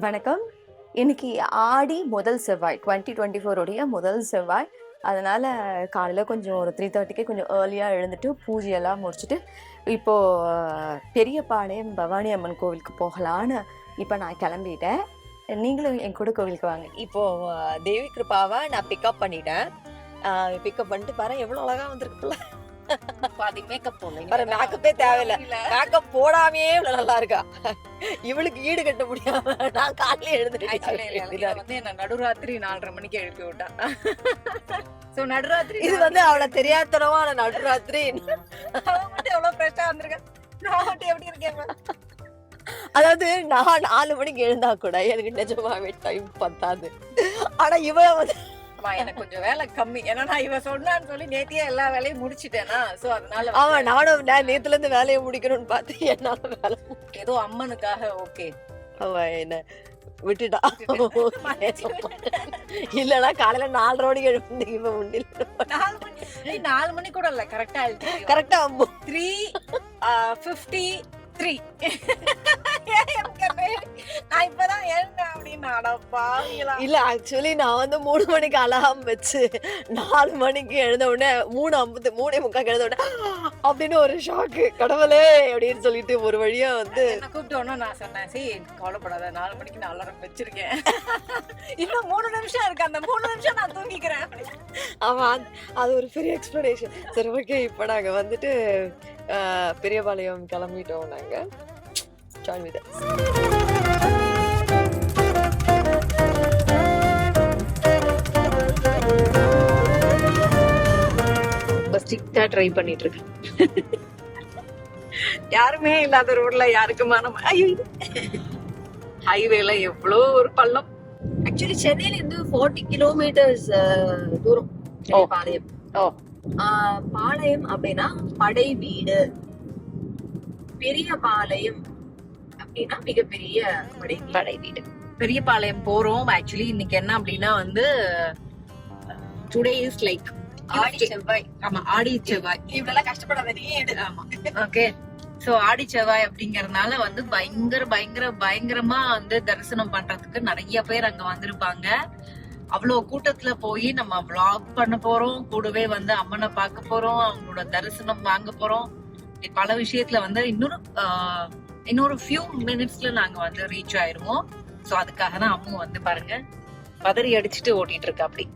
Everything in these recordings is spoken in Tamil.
வணக்கம். இன்னைக்கு ஆடி முதல் செவ்வாய் டுவெண்ட்டி டுவெண்ட்டி ஃபோருடைய முதல் செவ்வாய். அதனால் காலையில் கொஞ்சம் ஒரு த்ரீ தேர்ட்டிக்கே கொஞ்சம் ஏர்லியாக எழுந்துட்டு பூஜையெல்லாம் முடிச்சுட்டு இப்போது பெரியபாளையம் பவானி அம்மன் கோவிலுக்கு போகலான்னு இப்போ நான் கிளம்பிட்டேன். நீங்களும் என் கூட கோவிலுக்கு வாங்க. இப்போது தேவி கிருபாவை நான் பிக்கப் பண்ணிட்டேன். பிக்கப் பண்ணிட்டு பாரு எவ்வளோ அழகாக வந்திருக்குல்ல. பாதி மேக்கப் போடல. பாரு மேக்கப்பே தேவையில்ல. மேக்கப் போடாமே இவ்வளவு நல்லா இருக்கா இவளுக்கு ஈடு கட்ட முடியாம நான் காலையில ஆக்சுவலி எழுந்து வந்து என்ன நடுராத்திரி நாலரை மணிக்கு எழுப்பி விட்டா. சோ நடுராத்திரி இது வந்து அவளை தெரியாதனமா நான் நடுராத்திரி எவ்வளவு ஃப்ரெஷ்ஷா வந்திருக்கேன் நான் மட்டும் எப்படி இருக்கேன் அதாவது நான் நாலு மணிக்கு எழுந்தா கூட எனக்கு நிஜமாவே டைம் பத்தாது. ஆனா இவ வந்து அம்மா, எனக்கு கொஞ்சம் வேலை கம்மி. ஏன்னா நான் இவ சொன்னான்னு சொல்லி நேத்தியே எல்லா வேலையும் முடிச்சிட்டேனா. சோ அதனால அவன் நானும் நான் நேத்துல இருந்து வேலையை முடிக்கணும்னு பார்த்து என்னால வேலை ஏதோ அம்மனுக்காக ஓகே. அவ என்ன? விட்டுட்டா? இல்லனா காலையில நாலரை மணிக்கு எழுந்து இவன் உண்டில் நாலு மணி நாலு மணி கூட இல்ல கரெக்டா கரெக்டா த்ரீ ஃபிஃப்டி த்ரீ நான் இப்பதான் எழுந்தேன் அப்படின்னு. இல்ல ஆக்சுவலி நான் வந்து மூணு மணிக்கு அலாரம் வச்சு நாலு மணிக்கு எழுந்த உடனே மூணு ஐம்பது மூணே முக்காக்கு எழுந்த உடனே அப்படின்னு ஒரு ஷாக்கு கடவுளே அப்படின்னு சொல்லிட்டு ஒரு வழியா வந்து கூப்பிட்டோன்னு நான் சொன்னேன் சரி கவலைப்படாத நாலு மணிக்கு நான் அலாரம் வச்சிருக்கேன். இன்னும் மூணு நிமிஷம் இருக்கு அந்த மூணு நிமிஷம் நான் தூங்கிக்கிறேன். அந்த- அது ஒரு பெரிய எக்ஸ்பிளனேஷன் சரி ஓகே இப்போ நாங்க வந்துட்டு பெரியபாளையம் கிளம்பிட்டோம் நாங்க. ஜாயின் வித் ஸ்ட்ரிக்டா ட்ரை பண்ணிட்டு இருக்கேன் யாருமே இல்லாத ரோட்ல யாருக்குமா நம்ம? ஐயோ ஹைவேல எவ்வளோ ஒரு பள்ளம். ஆக்சுவலி சென்னையில இருந்து ஃபார்ட்டி கிலோமீட்டர்ஸ் தூரம். ஓ. பாளையம். ஓ. பாளையம் அப்படின்னா படை வீடு. பெரிய பாளையம் அப்படின்னா மிகப்பெரிய படை வீடு. படை வீடு. பெரியபாளையம் போறோம். ஆக்சுவலி இன்னைக்கு என்ன அப்படின்னா வந்து டுடே இஸ் லைக் ஆடி செவ்வாய். ஆமா ஆடி செவ்வாய். இவ்வளவு கஷ்டப்படாத நீ ஆமா. ஓகே சோ ஆடி செவ்வாய் அப்படிங்கறதுனால வந்து பயங்கர பயங்கர பயங்கரமா வந்து தரிசனம் பண்றதுக்கு நிறைய பேர் அங்க வந்திருப்பாங்க. அவ்வளவு கூட்டத்துல போய் நம்ம vlog பண்ண போறோம். கூடவே வந்து அம்மனை பார்க்க போறோம். அவங்களோட தரிசனம் வாங்க போறோம். பல விஷயத்துல வந்து இன்னொரு ஆஹ், இன்னொரு ஃபியூ மினிட்ஸ்ல நாங்க வந்து ரீச் ஆயிருவோம். சோ அதுக்காக தான் அம்மு வந்து பாருங்க பதறி அடிச்சுட்டு ஓட்டிட்டு இருக்கா அப்படி.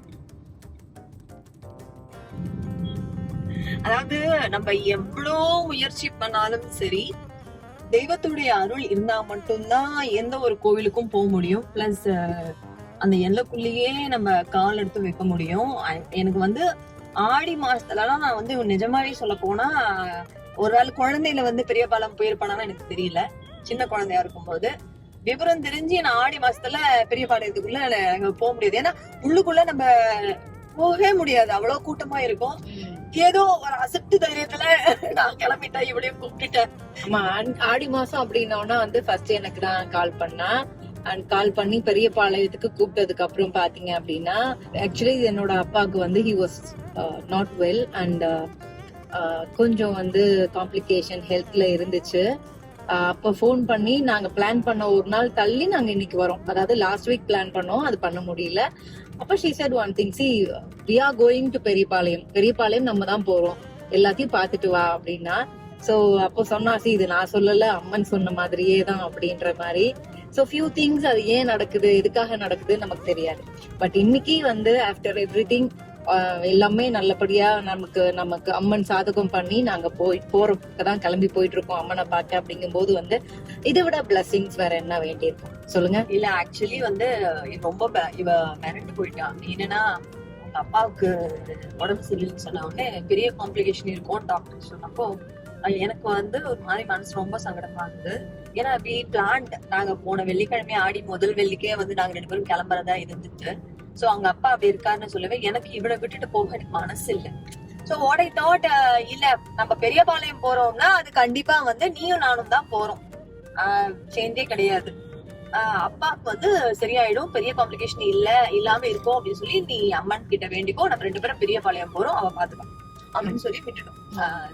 அதாவது நம்ம எவ்வளோ முயற்சி பண்ணாலும் சரி தெய்வத்துடைய அருள் இருந்தா மட்டும்தான் எந்த ஒரு கோவிலுக்கும் போக முடியும். பிளஸ் அந்த எல்லைக்குள்ளேயே நம்ம கால் எடுத்து வைக்க முடியும். எனக்கு வந்து ஆடி மாசத்துலலாம் நான் வந்து நிஜமாவே சொல்ல போனா ஒரு வேளை குழந்தையில வந்து பெரிய பாலம் போயிருப்பானான்னு எனக்கு தெரியல. சின்ன குழந்தையா இருக்கும்போது. விவரம் தெரிஞ்சு நான் ஆடி மாசத்துல பெரிய பாளையத்துக்குள்ள அங்க போக முடியாது. ஏன்னா உள்ளுக்குள்ள நம்ம போகவே முடியாது. அவ்வளவு கூட்டமா இருக்கும். ஏதோ ஒரு அசட்டு தைரியத்துல நான் கிளம்பிட்டேன் இவளையும் கூப்பிட்டுட்டேன். ஆமா ஆ- ஆடி மாசம் அப்படின்னோன்னா வந்து ஃபர்ஸ்ட் எனக்கு தான் கால் பண்ணா. அண்ட் கால் பண்ணி பெரிய பாளையத்துக்கு கூப்பிட்டதுக்கு அப்புறம் பாத்தீங்க அப்படின்னா ஆக்சுவலி என்னோட அப்பாவுக்கு வந்து he was not well and கொஞ்சம் வந்து காம்ப்ளிகேஷன் ஹெல்த்ல இருந்துச்சு. அப்போ அப்ப ஃபோன் பண்ணி நாங்க பிளான் பண்ண ஒரு நாள் தள்ளி நாங்க இன்னைக்கு வரோம். அதாவது லாஸ்ட் வீக் பிளான் பண்ணோம் அது பண்ண முடியல. அப்ப she said one thing see we are going to Periyapalayam. Periyapalayam நம்ம தான் போறோம். எல்லாத்தையும் பார்த்துட்டு வா அப்படின்னா. சோ அப்போ சொன்னா சி இது நான் சொல்லல அம்மன் சொன்ன மாதிரியே தான் அப்படின்ற மாதிரி. ஸோ ஃபியூ திங்ஸ் அது ஏன் நடக்குது? எதுக்காக நடக்குது நமக்கு தெரியாது. பட் இன்னைக்கு வந்து ஆஃப்டர் எவ்ரி திங் எல்லாமே நல்லபடியா நமக்கு நமக்கு அம்மன் சாதகம் பண்ணி நாங்க போய் போறதுக்கு தான் கிளம்பி போயிட்டு இருக்கோம் அம்மனை பார்க்க அப்படிங்கும்போது வந்து இதை விட பிளஸ்ஸிங்ஸ் வேற என்ன வேண்டியிருக்கும்? சொல்லுங்க. இல்ல ஆக்சுவலி வந்து ரொம்ப இவ மிரண்டு போயிட்டா என்னன்னா அவங்க அப்பாவுக்கு உடம்பு சரியில்லைன்னு சொன்ன உடனே பெரிய காம்ப்ளிகேஷன் இருக்கும் டாக்டர் சொன்னப்போ எனக்கு வந்து ஒரு மாதிரி மனசு ரொம்ப சங்கடமா இருந்தது. ஏன்னா வி பிளான்ட் நாங்க போன வெள்ளிக்கிழமை ஆடி முதல் வெள்ளிக்கே வந்து நாங்க ரெண்டு பேரும் கிளம்புறதா இருந்துச்சு. சோ அவங்க அப்பா அப்படி இருக்காருன்னு சொல்லவே எனக்கு இவளை விட்டுட்டு போக எனக்கு மனசு இல்ல. சோ வாட் ஐ தாட் இல்ல நம்ம பெரியபாளையம் போறோம்னா அது கண்டிப்பா வந்து நீயும் நானும் தான் போறோம். சேஞ்சே கிடையாது. அப்பாவுக்கு வந்து சரியாயிடும் பெரிய காம்ப்ளிகேஷன் இல்ல இல்லாம இருக்கும் அப்படின்னு சொல்லி நீ அம்மன் கிட்ட வேண்டிக்கோ நம்ம ரெண்டு பேரும் பெரிய பாளையம் போறோம் அவ பாத்துக்கலாம் அப்படின்னு சொல்லி விட்டுட்டோம்.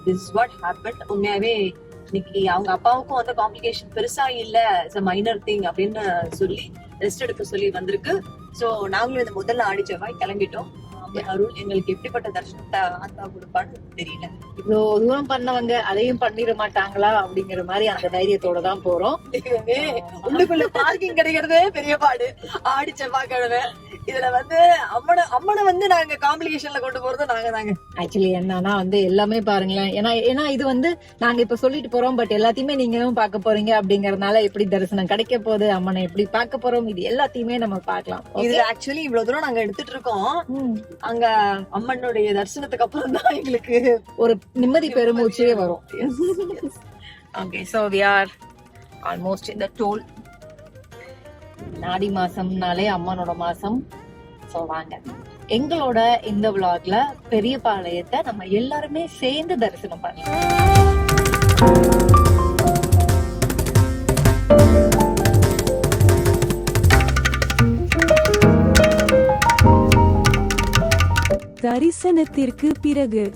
திஸ் வாட் ஹேப்பன் உண்மையாவே இன்னைக்கு அவங்க அப்பாவுக்கும் வந்து காம்ப்ளிகேஷன் பெருசா இல்ல. இட்ஸ் மைனர் திங் அப்படின்னு சொல்லி ரெஸ்ட் எடுக்க சொல்லி வந்திருக்கு. சோ நாங்களும் இந்த முதல்ல ஆடி செவ்வாய் கிளம்பிட்டோம். அருள் எங்களுக்கு எப்படிப்பட்ட தர்ஷனத்தை ஆத்தா கொடுப்பான்னு தெரியல. இவ்வளவு தூரம் பண்ணவங்க அதையும் பண்ணிட மாட்டாங்களா அப்படிங்கிற மாதிரி அந்த தைரியத்தோட தான் போறோம். உள்ளுக்குள்ள பார்க்கிங் கிடைக்கிறதே பெரிய பாடு. ஆடி செவ்வாய்க்கிழமை. இதுல வந்து அம்மனை அம்மனை வந்து நாங்க காம்ப்ளிகேஷன்ல கொண்டு போறது நாங்க தாங்க. ஆக்சுவலி என்னன்னா வந்து எல்லாமே பாருங்களேன். ஏன்னா ஏன்னா இது வந்து நாங்க இப்ப சொல்லிட்டு போறோம் பட் எல்லாத்தையுமே நீங்களும் பார்க்க போறீங்க அப்படிங்கறதுனால எப்படி தரிசனம் கிடைக்க போகுது அம்மனை எப்படி பார்க்க போறோம் இது எல்லாத்தையுமே நம்ம பார்க்கலாம். இதுல ஆக்சுவலி இவ்வளவு தூரம் நாங்க எடுத்துட்டு இருக்கோம். அங்க அம்மனுடைய தரிசனத்துக்கு அப்புறம் தான் எங்களுக்கு ஒரு நிம்மதி பெருமூச்சே வரும். Okay so we are almost இந்த டோல் ஆடி மாசம்னாலே அம்மனோட மாசம். சொல்லுவாங்க வாங்க. எங்களோட இந்த விளாக்ல பெரிய பாளையத்தை நம்ம எல்லாருமே சேர்ந்து தரிசனம் பண்ணலாம். தரிசனத்திற்கு பிறகு.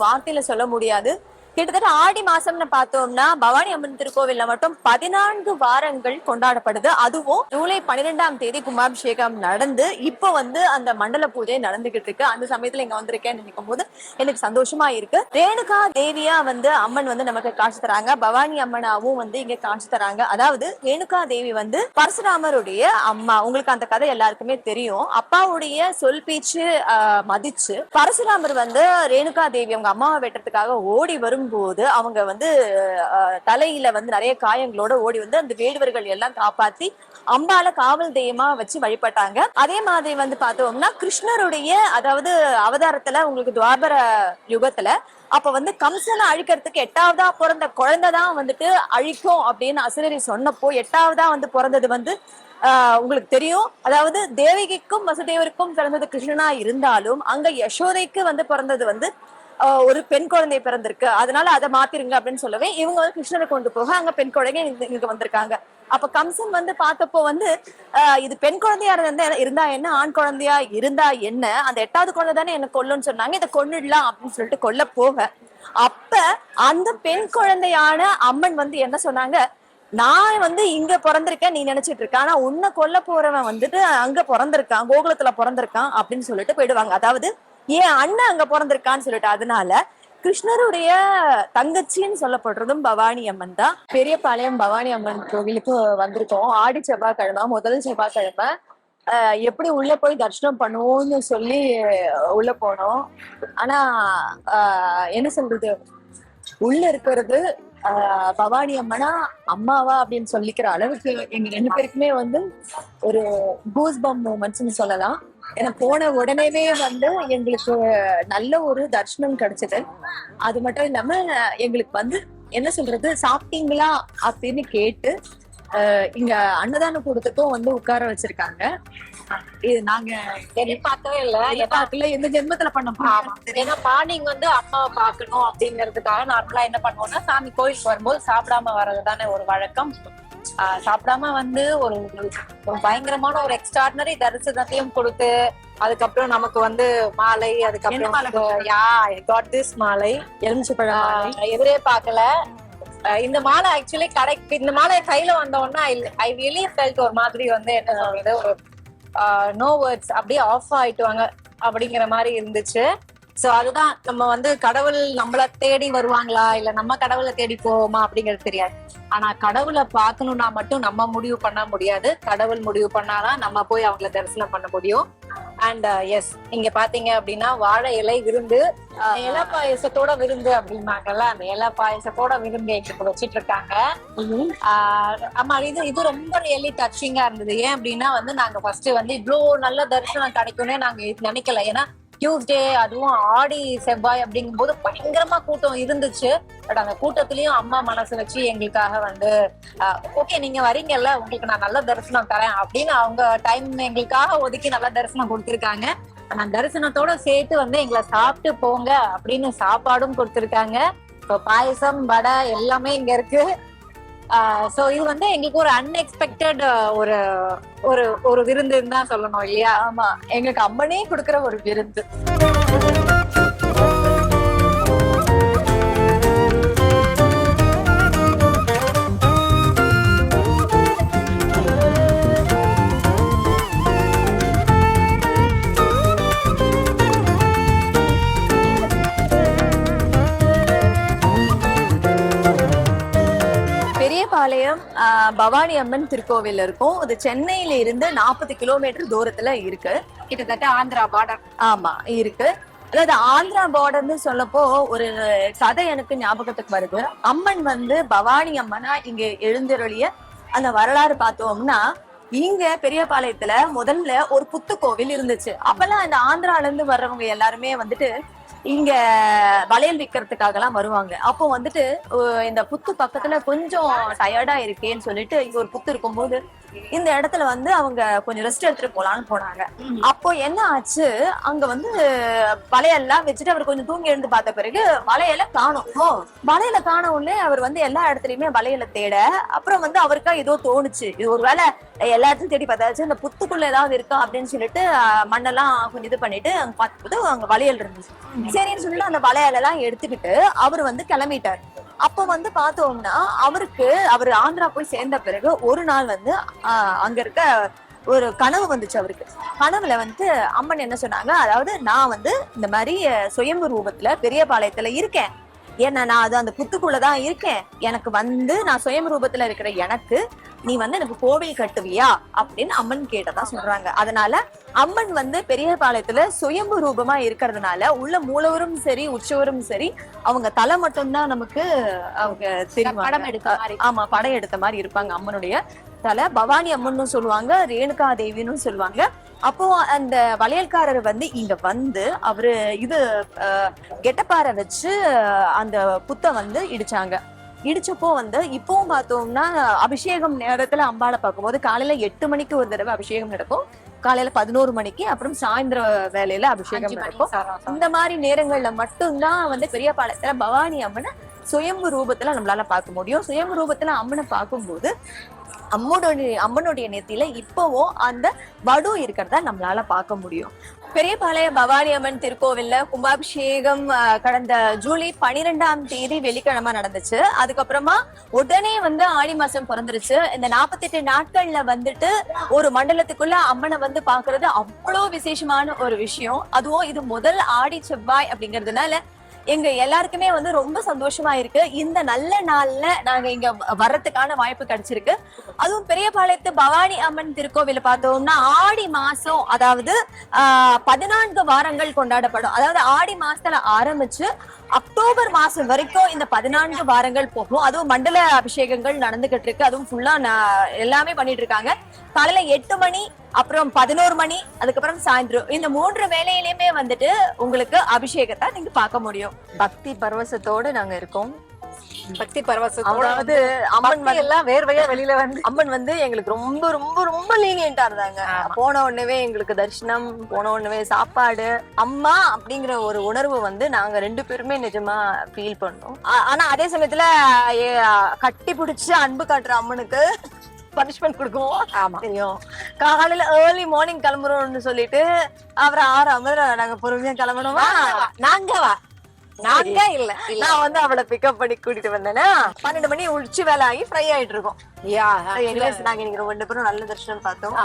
வார்த்தையில சொல்ல முடியாது. கிட்டத்தட்ட ஆடி மாசம்னு பார்த்தோம்னா பவானி அம்மன் திருக்கோவில்ல மட்டும் பதினான்கு வாரங்கள் கொண்டாடப்படுது. அதுவும் ஜூலை பன்னிரெண்டாம் தேதி கும்பாபிஷேகம் நடந்து இப்போ வந்து அந்த மண்டல பூஜை நடந்துகிட்டு இருக்கு. அந்த சமயத்துல இங்க வந்திருக்கேன்னு நினைக்கும் போது எனக்கு சந்தோஷமா இருக்கு. ரேணுகா தேவியா வந்து அம்மன் வந்து நமக்கு காட்சி தராங்க. பவானி அம்மனாவும் வந்து இங்க காட்சி தராங்க. அதாவது ரேணுகா தேவி வந்து பரசுராமருடைய அம்மா. உங்களுக்கு அந்த கதை எல்லாருக்குமே தெரியும். அப்பாவுடைய சொல் பேச்சு ஆஹ், மதிச்சு பரசுராமர் வந்து ரேணுகா தேவி அவங்க அம்மாவை வெட்டுறதுக்காக ஓடி வரும் வரும்போது அவங்க வந்து தலையில வந்து நிறைய காயங்களோட ஓடி வந்து அந்த வேடுவர்கள் எல்லாம் காப்பாத்தி அம்பால காவல் தெய்வமா வச்சு வழிபட்டாங்க. அதே மாதிரி வந்து பார்த்தோம்னா கிருஷ்ணருடைய அதாவது அவதாரத்துல உங்களுக்கு துவாபர யுகத்துல அப்ப வந்து கம்சனை அழிக்கிறதுக்கு எட்டாவதா பிறந்த குழந்தை தான் வந்துட்டு அழிக்கும் அப்படின்னு அசுரரி சொன்னப்போ எட்டாவதா வந்து பிறந்தது வந்து ஆஹ் உங்களுக்கு தெரியும். அதாவது தேவகிக்கும் வசுதேவருக்கும் பிறந்தது கிருஷ்ணனா இருந்தாலும் அங்க யசோதைக்கு வந்து பிறந்தது வந்து ஒரு பெண் குழந்தை பிறந்திருக்கு. அதனால அதை மாத்திருங்க அப்படின்னு சொல்லவே இவங்க வந்து கிருஷ்ணரை கொண்டு போக அங்க பெண் குழந்தை இங்க வந்திருக்காங்க. அப்ப கம்சன் வந்து பார்த்தப்போ வந்து ஆஹ் இது பெண் குழந்தையா இருந்தா இருந்தா என்ன ஆண் குழந்தையா இருந்தா என்ன அந்த எட்டாவது குழந்தை தானே என்ன கொல்லுன்னு சொன்னாங்க இதை கொன்னுடலாம் அப்படின்னு சொல்லிட்டு கொல்ல போக. அப்ப அந்த பெண் குழந்தையான அம்மன் வந்து என்ன சொன்னாங்க நான் வந்து இங்க பிறந்திருக்கேன் நீ நினைச்சிட்டு இருக்க. ஆனா உன்னை கொல்ல போறவன் வந்துட்டு அங்க பிறந்திருக்கான் கோகுலத்துல பிறந்திருக்கான் அப்படின்னு சொல்லிட்டு போயிடுவாங்க. அதாவது ஏன் அண்ணன் அங்க பிறந்திருக்கான்னு சொல்லிட்டு அதனால கிருஷ்ணருடைய தங்கச்சின்னு சொல்லப்படுறதும் பவானி அம்மன் தான். பெரியபாளையம் பவானி அம்மன் கோவிலுக்கு வந்திருக்கோம். ஆடி செவ்வாய்க்கிழமை முதல் செவ்வாய்க்கிழமை ஆஹ் எப்படி உள்ள போய் தரிசனம் பண்ணுவோம்னு சொல்லி உள்ள போனோம். ஆனா ஆஹ் என்ன சொல்றது? உள்ள இருக்கிறது ஆஹ் பவானி அம்மனா அம்மாவா அப்படின்னு சொல்லிக்கிற அளவுக்கு எங்க ரெண்டு பேருக்குமே வந்து ஒரு கூஸ் பம் மூமெண்ட்ஸ்னு சொல்லலாம். ஏன்னா போன உடனேவே வந்து எங்களுக்கு நல்ல ஒரு தரிசனம் கிடைச்சது. அது மட்டும் இல்லாம எங்களுக்கு வந்து என்ன சொல்றது? சாப்பிட்டீங்களா? அப்படின்னு கேட்டு இங்க அன்னதான கூடத்துக்கும் வந்து உட்கார வச்சிருக்காங்க. இது நாங்க எதிர்பார்க்கவே இல்ல. எதிர்பார்க்கல எந்த ஜென்மத்துல பண்ண ஏன்னா மார்னிங் வந்து அம்மாவை பார்க்கணும் அப்படிங்கிறதுக்காக நார்மலா என்ன பண்ணுவோம்னா சாமி கோயிலுக்கு வரும்போது சாப்பிடாம வர்றது தானே ஒரு வழக்கம். சாப்பிடாம வந்து ஒரு பயங்கரமான ஒரு எக்ஸ்ட்ராடினரி தரிசனத்தையும் கொடுத்து அதுக்கப்புறம் நமக்கு வந்து மாலை அதுக்கப்புறம் யா காட் திஸ் மாலை. எலுமிச்சப்பழம் எதிரே பார்க்கல. இந்த மாலை ஆக்சுவலி கடை இந்த மாலை கையில வந்தோடனே ஐ ரியலி ஃபெல்ட் ஒரு மாதிரி வந்து என்ன சொல்றது ஒரு நோ வேர்ட்ஸ் அப்படியே ஆஃப் ஆயிட்டுவாங்க அப்படிங்கிற மாதிரி இருந்துச்சு. சோ அதுதான் நம்ம வந்து கடவுள் நம்மள தேடி வருவாங்களா? இல்ல நம்ம கடவுளை தேடி போவோமா? அப்படிங்கிறது தெரியாது. ஆனா கடவுளை பார்க்கணும்னா மட்டும் நம்ம முடிவு பண்ண முடியாது. கடவுள் முடிவு பண்ணாதான் நம்ம போய் அவங்கள தரிசனம் பண்ண முடியும். அண்ட் எஸ் இங்க பாத்தீங்க அப்படின்னா வாழை இலை விருந்து இலை பாயசத்தோட விருந்து அப்படின்னாங்கல்ல அந்த இலை பாயசத்தோட விருந்து எங்களுக்கு வச்சிட்டு இருக்காங்க. ஆமா இது இது ரொம்ப ரியலி டச்சிங்கா இருந்தது. ஏன் அப்படின்னா வந்து நாங்க ஃபர்ஸ்ட் வந்து இவ்ளோ நல்ல தரிசனம் கிடைக்கும்னே நாங்க நினைக்கல. ஏன்னா டியூஸ்டே அதுவும் ஆடி செவ்வாய் அப்படிங்கும்போது பயங்கரமா கூட்டம் இருந்துச்சு. பட் அந்த கூட்டத்திலயும் அம்மா மனசு வச்சு எங்களுக்காக வந்து ஓகே நீங்க வரீங்கல்ல உங்களுக்கு நான் நல்ல தரிசனம் தரேன் அப்படின்னு அவங்க டைம் எங்களுக்காக ஒதுக்கி நல்ல தரிசனம் கொடுத்துருக்காங்க. நான் தரிசனத்தோட சேர்த்து வந்து எங்களை சாப்பிட்டு போங்க அப்படின்னு சாப்பாடும் கொடுத்துருக்காங்க. இப்போ பாயசம் வடை எல்லாமே இங்க இருக்கு. சோ இது வந்து எங்களுக்கு ஒரு அன்எக்ஸ்பெக்டட் ஒரு ஒரு ஒரு விருந்துன்னு தான் சொல்லணும் இல்லையா? ஆமா. எங்களுக்கு அம்மனே கொடுக்குற ஒரு விருந்து. பவானி அம்மன் திருக்கோவில் இருக்கும். அது சென்னையில இருந்து நாற்பது கிலோமீட்டர் தூரத்துல இருக்கு. கிட்டத்தட்ட ஆந்திரா பார்டர் ஆமா இருக்கு. அதாவது ஆந்திரா பார்டர்னு சொல்லப்போ ஒரு கதை எனக்கு ஞாபகத்துக்கு வருது. அம்மன் வந்து பவானி அம்மனா இங்க எழுந்தருளிய அந்த வரலாறு பார்த்தோம்னா இங்க பெரியபாளையத்துல முதல்ல ஒரு புத்து கோவில் இருந்துச்சு. அப்பெல்லாம் இந்த ஆந்திரால இருந்து வர்றவங்க எல்லாருமே வந்துட்டு இங்க வளையல் விற்கிறதுக்காக எல்லாம் வருவாங்க. அப்போ வந்துட்டு இந்த புத்து பக்கத்துல கொஞ்சம் டயர்டா இருக்கேன்னு சொல்லிட்டு இங்க ஒரு புத்து இருக்கும்போது இந்த இடத்துல வந்து அவங்க கொஞ்சம் ரெஸ்ட் எடுத்துட்டு போலான்னு போனாங்க. அப்போ என்ன ஆச்சு? அங்க வந்து வளையல்லாம் வச்சுட்டு அவர் கொஞ்சம் தூங்கி எழுந்து பார்த்த பிறகு வளையல காணும். வளையல காண உடனே அவர் வந்து எல்லா இடத்துலயுமே வளையல தேட அப்புறம் வந்து அவருக்கா ஏதோ தோணுச்சு. இது ஒருவேளை எல்லா இடத்துலயும் தேடி பார்த்தாச்சு இந்த புத்துக்குள்ள ஏதாவது இருக்கா அப்படின்னு சொல்லிட்டு மண்ணெல்லாம் கொஞ்சம் இது பண்ணிட்டு அங்க பார்த்தபோது அங்க வளையல் இருந்துச்சு. சரின்னு சொல்லிட்டு அந்த வளையலெல்லாம் எடுத்துக்கிட்டு அவர் வந்து கிளம்பிட்டார். அப்போ வந்து பார்த்தோம்னா அவருக்கு அவர் ஆந்திரா போய் சேர்ந்த பிறகு ஒரு நாள் வந்து ஆஹ், அங்க இருக்க ஒரு கனவு வந்துச்சு அவருக்கு. கனவுல வந்து அம்மன் என்ன சொன்னாங்க அதாவது நான் வந்து இந்த மாதிரி சுயம்பு ரூபத்துல பெரியபாளையத்துல இருக்கேன். ஏன்னா நான் அது அந்த புத்துக்குள்ளதான் இருக்கேன். எனக்கு வந்து நான் சுயம் ரூபத்துல இருக்கிற எனக்கு நீ வந்து எனக்கு கோவில் கட்டுவியா? அப்படின்னு அம்மன் கேட்டதா சொல்றாங்க. அதனால அம்மன் வந்து பெரியபாளையத்துல சுயம்பு ரூபமா இருக்கிறதுனால உள்ள மூலவரும் சரி உற்சவரும் சரி அவங்க தலை மட்டும்தான் நமக்கு அவங்க தெரியும் படம் எடுத்த மாதிரி. ஆமா படம் எடுத்த மாதிரி இருப்பாங்க அம்மனுடைய தலை. பவானி அம்மன்னு சொல்லுவாங்க ரேணுகா தேவின்னு சொல்லுவாங்க. அப்போ அந்த வளையல்காரர் வந்து இங்க வந்து அவரு இது கெட்டப்பாறை வச்சு அந்த புத்தை வந்து இடிச்சாங்க. இடிச்சப்போ வந்து இப்பவும் பார்த்தோம்னா அபிஷேகம் நேரத்துல அம்பாளை பார்க்கும்போது காலையில எட்டு மணிக்கு ஒரு தடவை அபிஷேகம் நடக்கும். காலையில பதினோரு மணிக்கு அப்புறம் சாயந்தர வேலையில அபிஷேகம் நடக்கும். இந்த மாதிரி நேரங்கள்ல மட்டும்தான் வந்து பெரியபாளையத்துல பவானி அம்மனை சுயம்பு ரூபத்துல நம்மளால பார்க்க முடியும். சுயம்பு ரூபத்துல அம்மனை பார்க்கும்போது அம்மனுடைய அம்மனுடைய நெத்தியில இப்பவும் அந்த வடு இருக்கிறத நம்மளால பார்க்க முடியும். பெரியபாளைய பவானி அம்மன் திருக்கோவில்ல கும்பாபிஷேகம் அஹ், கடந்த ஜூலை பனிரெண்டாம் தேதி வெள்ளிக்கிழமை நடந்துச்சு. அதுக்கப்புறமா உடனே வந்து ஆடி மாசம் பிறந்துருச்சு. இந்த நாற்பத்தெட்டு நாட்கள்ல வந்துட்டு ஒரு மண்டலத்துக்குள்ள அம்மனை வந்து பாக்குறது அவ்வளோ விசேஷமான ஒரு விஷயம். அதுவும் இது முதல் ஆடி செவ்வாய் அப்படிங்கறதுனால எங்க எல்லாருக்குமே வந்து ரொம்ப சந்தோஷமா இருக்கு. இந்த நல்ல நாள்ல நாங்க இங்க வர்றதுக்கான வாய்ப்பு கிடைச்சிருக்கு. அதுவும் பெரியபாளையத்து பவானி அம்மன் திருக்கோவில பார்த்தோம்னா ஆடி மாசம் அதாவது ஆஹ் பதினான்கு வாரங்கள் கொண்டாடப்படும். அதாவது ஆடி மாசத்துல ஆரம்பிச்சு அக்டோபர் மாசம் வரைக்கும் இந்த பதினான்கு வாரங்கள் போகும். அதுவும் மண்டல அபிஷேகங்கள் நடந்துகிட்டு இருக்கு அதுவும் ஃபுல்லா எல்லாமே பண்ணிட்டு இருக்காங்க காலையில எட்டு மணி அப்புறம் பதினோரு மணி அதுக்கப்புறம் சாயந்தரம். இந்த மூன்று வேலையிலயுமே வந்துட்டு உங்களுக்கு அபிஷேகத்தை நீங்க பார்க்க முடியும். பக்தி பரவசத்தோடு நாங்க இருக்கோம். பக்தி பரவசத்தோட அதாவது அம்மன் வந்து எல்லாம் வேர்வையா வெளியில வந்து அம்மன் வந்து எங்களுக்கு ரொம்ப ரொம்ப ரொம்ப லீனியண்டா இருந்தாங்க. போன உடனே எங்களுக்கு தரிசனம் போன உடனே சாப்பாடு. அம்மா அப்படிங்கிற ஒரு உணர்வு வந்து நாங்க ரெண்டு பேருமே நிஜமா ஃபீல் பண்ணோம். ஆனா அதே சமயத்துல கட்டி பிடிச்சு அன்பு காட்டுற அம்மனுக்கு பனிஷ்மெண்ட் கொடுக்குவோம். தெரியும். காலையில ஏர்லி மார்னிங் கிளம்புறோம்னு சொல்லிட்டு அப்புறம் ஆறு அமர நாங்க பொறுமையா கிளம்பணுமா? நாங்க வா. நாங்க இல்ல நான் வந்து அவளை பிக்கப் பண்ணி கூட்டிட்டு வந்தேன்னா பன்னெண்டு மணி உச்சி வேலை ஆகி ஃப்ரை ஆயிட்டு இருக்கோம். நாங்க இன்னைக்கு ரெண்டு பேரும் நல்ல தரிசனம் பார்த்தோம்.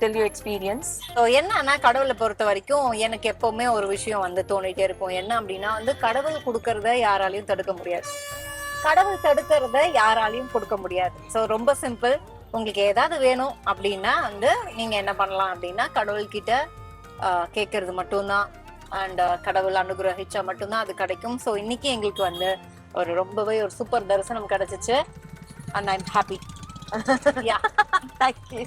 டெல் யூ எக்ஸ்பீரியன்ஸ் So, என்னன்னா கடவுளை பொறுத்த வரைக்கும் எனக்கு எப்பவுமே ஒரு விஷயம் வந்து தோணிட்டே இருக்கும். என்ன அப்படின்னா வந்து கடவுள் கொடுக்கறத யாராலையும் தடுக்க முடியாது. கடவுள் தடுக்கிறத யாராலையும் கொடுக்க முடியாது. சோ ரொம்ப சிம்பிள் உங்களுக்கு ஏதாவது வேணும் அப்படின்னா வந்து நீங்க என்ன பண்ணலாம் அப்படின்னா கடவுள் கிட்ட கேட்கறது மட்டும்தான். அண்ட் கடவுள் அனுகிரகிச்சா மட்டும்தான் அது கிடைக்கும். ஸோ இன்னைக்கு எங்களுக்கு வந்து ஒரு ரொம்பவே ஒரு சூப்பர் தரிசனம் கிடைச்சிச்சு. And I'm happy yeah thank you